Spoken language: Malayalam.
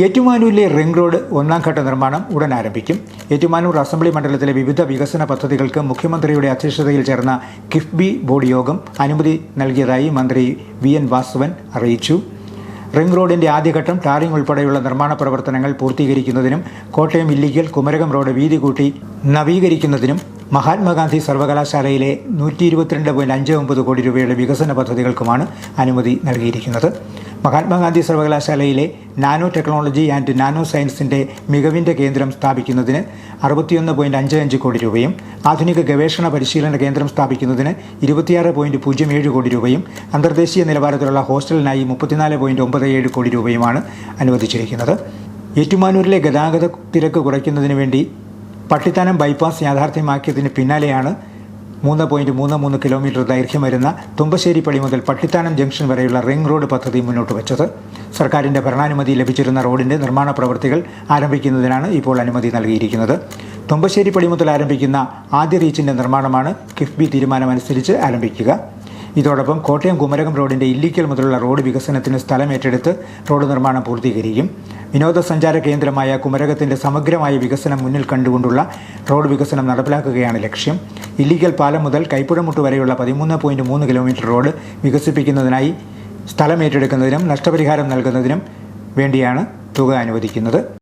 ഏറ്റുമാനൂരിലെ റിംഗ് റോഡ് ഒന്നാം ഘട്ട നിർമ്മാണം ഉടൻ ആരംഭിക്കും. ഏറ്റുമാനൂർ അസംബ്ലി മണ്ഡലത്തിലെ വിവിധ വികസന പദ്ധതികൾക്ക് മുഖ്യമന്ത്രിയുടെ അധ്യക്ഷതയിൽ ചേർന്ന കിഫ്ബി ബോർഡ് യോഗം അനുമതി നൽകിയതായി മന്ത്രി വി എൻ വാസവൻ അറിയിച്ചു. റിംഗ് റോഡിന്റെ ആദ്യഘട്ടം ടാറിംഗ് ഉൾപ്പെടെയുള്ള നിർമ്മാണ പ്രവർത്തനങ്ങൾ പൂർത്തീകരിക്കുന്നതിനും കോട്ടയം ഇല്ലിക്കൽ കുമരകം റോഡ് വീതി കൂട്ടി നവീകരിക്കുന്നതിനും മഹാത്മാഗാന്ധി സർവകലാശാലയിലെ നൂറ്റി ഇരുപത്തിരണ്ട് പോയിന്റ് അഞ്ച് ഒമ്പത് കോടി രൂപയുടെ വികസന പദ്ധതികൾക്കുമാണ് അനുമതി നൽകിയിരിക്കുന്നത്. മഹാത്മാഗാന്ധി സർവകലാശാലയിലെ നാനോ ടെക്നോളജി ആൻഡ് നാനോ സയൻസിന്റെ മികവിന്റെ കേന്ദ്രം സ്ഥാപിക്കുന്നതിന് അറുപത്തിയൊന്ന് പോയിന്റ് അഞ്ച് അഞ്ച് കോടി രൂപയും ആധുനിക ഗവേഷണ പരിശീലന കേന്ദ്രം സ്ഥാപിക്കുന്നതിന് ഇരുപത്തിയാറ് പോയിന്റ് പൂജ്യം ഏഴ് കോടി രൂപയും അന്തർദേശീയ നിലവാരത്തിലുള്ള ഹോസ്റ്റലിനായി മുപ്പത്തിനാല് പോയിന്റ് ഒമ്പത് ഏഴ് കോടി രൂപയുമാണ് അനുവദിച്ചിരിക്കുന്നത്. ഏറ്റുമാനൂരിലെ ഗതാഗത തിരക്ക് കുറയ്ക്കുന്നതിന് വേണ്ടി പട്ടിത്താനം ബൈപ്പാസ് യാഥാർത്ഥ്യമാക്കിയതിന് പിന്നാലെയാണ് മൂന്ന് പോയിന്റ് മൂന്ന് മൂന്ന് കിലോമീറ്റർ ദൈർഘ്യം വരുന്ന തുമ്പശ്ശേരി പടി മുതൽ പട്ടിത്താനം ജംഗ്ഷൻ വരെയുള്ള റിംഗ് റോഡ് പദ്ധതി മുന്നോട്ട് വച്ചത്. സർക്കാരിന്റെ ഭരണാനുമതി ലഭിച്ചിരുന്ന റോഡിന്റെ നിർമ്മാണ പ്രവൃത്തികൾ ആരംഭിക്കുന്നതിനാണ് ഇപ്പോൾ അനുമതി നൽകിയിരിക്കുന്നത്. തുമ്പശ്ശേരി പടി മുതൽ ആരംഭിക്കുന്ന ആദ്യ റീച്ചിന്റെ നിർമ്മാണമാണ് കിഫ്ബി തീരുമാനമനുസരിച്ച് ആരംഭിക്കുക. ഇതോടൊപ്പം കോട്ടയം കുമരകം റോഡിന്റെ ഇല്ലിക്കൽ മുതലുള്ള റോഡ് വികസനത്തിന് സ്ഥലം ഏറ്റെടുത്ത് റോഡ് നിർമ്മാണം പൂർത്തീകരിക്കും. വിനോദസഞ്ചാര കേന്ദ്രമായ കുമരകത്തിന്റെ സമഗ്രമായ വികസനം മുന്നിൽ കണ്ടുകൊണ്ടുള്ള റോഡ് വികസനം നടപ്പിലാക്കുകയാണ് ലക്ഷ്യം. ഇല്ലിക്കൽ പാലം മുതൽ കൈപ്പുഴമുട്ട് വരെയുള്ള പതിമൂന്ന് പോയിന്റ് മൂന്ന് കിലോമീറ്റർ റോഡ് വികസിപ്പിക്കുന്നതിനായി സ്ഥലം ഏറ്റെടുക്കുന്നതിനും നഷ്ടപരിഹാരം നൽകുന്നതിനും വേണ്ടിയാണ് തുക അനുവദിക്കുന്നത്.